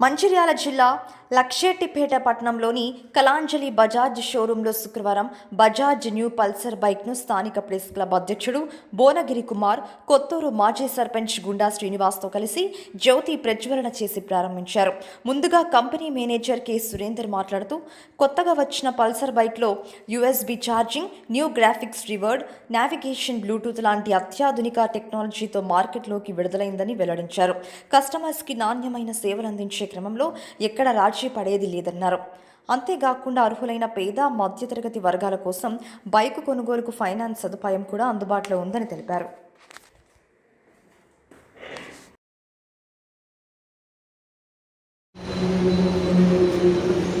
మంచిర్యాల జిల్లా లక్షెట్టిపేట పట్టణంలోని కలాంజలి బజాజ్ షోరూంలో శుక్రవారం బజాజ్ న్యూ పల్సర్ బైక్ను స్థానిక ప్రెస్ క్లబ్ అధ్యక్షుడు బోనగిరి కుమార్ కొత్తూరు మాజీ సర్పంచ్ గుండా శ్రీనివాస్తో కలిసి జ్యోతి ప్రజ్వలన చేసి ప్రారంభించారు. ముందుగా కంపెనీ మేనేజర్ కె. సురేందర్ మాట్లాడుతూ కొత్తగా వచ్చిన పల్సర్ బైక్లో యుఎస్బి ఛార్జింగ్ న్యూ గ్రాఫిక్స్ రివర్డ్ నావిగేషన్ బ్లూటూత్ లాంటి అత్యాధునిక టెక్నాలజీతో మార్కెట్లోకి విడుదలైందని వెల్లడించారు. కస్టమర్స్కి నాణ్యమైన సేవలు అందించే క్రమంలో ఎక్కడ రాజీ పడేది లేదన్నారు. అంతేకాకుండా అర్హులైన పేద మధ్యతరగతి వర్గాల కోసం బైకు కొనుగోలుకు ఫైనాన్స్ సదుపాయం కూడా అందుబాటులో ఉందని తెలిపారు. ఇంగ్లీష్కు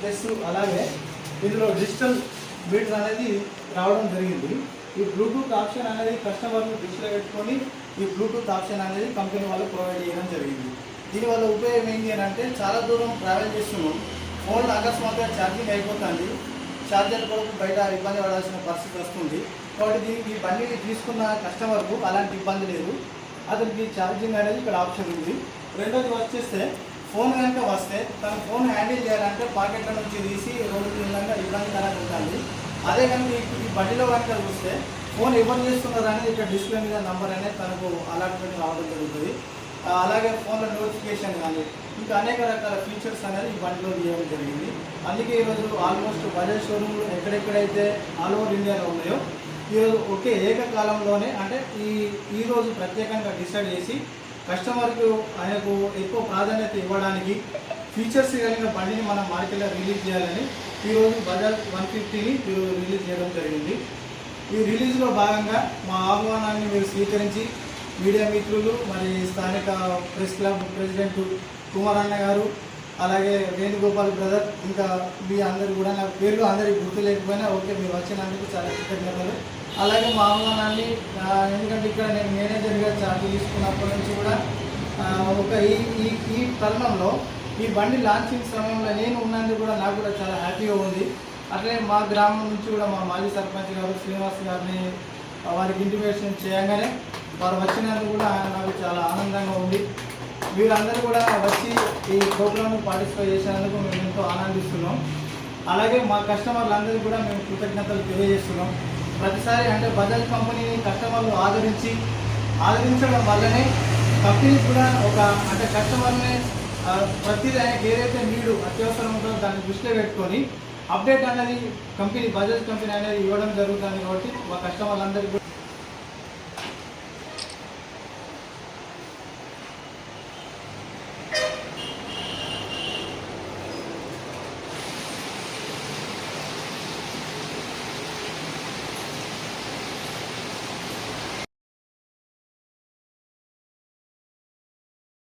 ప్లస్ అలాగే ఇందులో డిజిటల్ మీటర్ అనేది రావడం జరిగింది. ఈ బ్లూటూత్ ఆప్షన్ అనేది కస్టమర్ను దృష్టిలో పెట్టుకొని ఈ బ్లూటూత్ ఆప్షన్ అనేది కంపెనీ వాళ్ళు ప్రొవైడ్ చేయడం జరిగింది. దీనివల్ల ఉపయోగం ఏంటి అని అంటే చాలా దూరం ట్రావెల్ చేస్తున్నాం. ఫోన్ అకస్మాత్తుగా ఛార్జింగ్ అయిపోతుంది. ఛార్జర్ కొరకు బయట ఇబ్బంది పడాల్సిన పరిస్థితి వస్తుంది. కాబట్టి దీనికి ఈ బండిని తీసుకున్న కస్టమర్కు అలాంటి ఇబ్బంది లేదు. అతనికి ఛార్జింగ్ అనేది ఇక్కడ ఆప్షన్ ఉంది. రెండోది వచ్చేస్తే ఫోన్ కనుక వస్తే తన ఫోన్ హ్యాండిల్ చేయాలంటే పాకెట్ల నుంచి తీసి రోడ్డు విధంగా ఇబ్బందికరంగా ఉంటుంది అదే కనుక ఈ- ఈ బండిలో కనుక చూస్తే ఫోన్ ఎవరు చేస్తున్నారు అనేది ఇక్కడ డిస్ప్లే మీద నంబర్ అనేది తనకు అలాట్మెంట్ రావడం జరుగుతుంది. అలాగే ఫోన్లో నోటిఫికేషన్ కానీ ఇంకా అనేక రకాల ఫీచర్స్ అనేది ఈ బండిలో చేయడం జరిగింది. అందుకే ఈరోజు ఆల్మోస్ట్ బజాజ్ షోరూమ్లు ఎక్కడెక్కడైతే ఆల్ ఓవర్ ఇండియాలో ఉన్నాయో ఈరోజు ఒకే ఏకకాలంలోనే అంటే ఈ ఈరోజు ప్రత్యేకంగా డిసైడ్ చేసి కస్టమర్కు ఆయనకు ఎక్కువ ప్రాధాన్యత ఇవ్వడానికి ఫీచర్స్ కలిగిన బండిని మనం మార్కెట్లో రిలీజ్ చేయాలని ఈరోజు బజాజ్ వన్ ఫిఫ్టీని ఈరోజు రిలీజ్ చేయడం జరిగింది. ఈ రిలీజ్లో భాగంగా మా ఆహ్వానాన్ని మీరు స్వీకరించి మీడియా మిత్రులు మరి స్థానిక ప్రెస్ క్లబ్ ప్రెసిడెంట్ కుమారన్న గారు అలాగే వేణుగోపాల్ బ్రదర్ ఇంకా మీ అందరు కూడా నాకు పేర్లు అందరికి గుర్తు లేకపోయినా ఓకే మీరు వచ్చినందుకు చాలా కృతజ్ఞతలు. అలాగే మా ఆహ్వానాన్ని ఎందుకంటే ఇక్కడ నేను మేనేజర్గా చార్జ్ తీసుకున్నప్పటి నుంచి కూడా ఒక ఈ ఈ ఈ తరుణంలో ఈ బండి లాంచింగ్ సమయంలో నేను ఉన్నందుకు కూడా నాకు కూడా చాలా హ్యాపీగా ఉంది. అట్లనే మా గ్రామం నుంచి కూడా మా మాజీ సర్పంచ్ గారు శ్రీనివాస్ గారిని వారికి ఇంటిమేషన్ చేయగానే వారు వచ్చినందుకు కూడా నాకు చాలా ఆనందంగా ఉంది. వీరందరూ కూడా వచ్చి ఈ ప్రోగ్రామ్ను పార్టిసిపేట్ చేసినందుకు మేము ఎంతో ఆనందిస్తున్నాం. అలాగే మా కస్టమర్లందరికీ కూడా మేము కృతజ్ఞతలు తెలియజేస్తున్నాం. ప్రతిసారి అంటే బజాజ్ కంపెనీని కస్టమర్లు ఆదరించి ఆదరించడం వల్లనే కంపెనీ కూడా ఒక అంటే కస్టమర్ని ప్రతి ఏదైతే నీడు అత్యవసరం ఉంటుందో దాన్ని దృష్టిలో పెట్టుకొని అప్డేట్ అనేది కంపెనీ బజాజ్ కంపెనీ అనేది ఇవ్వడం జరుగుతుంది కాబట్టి మా కస్టమర్లందరికీ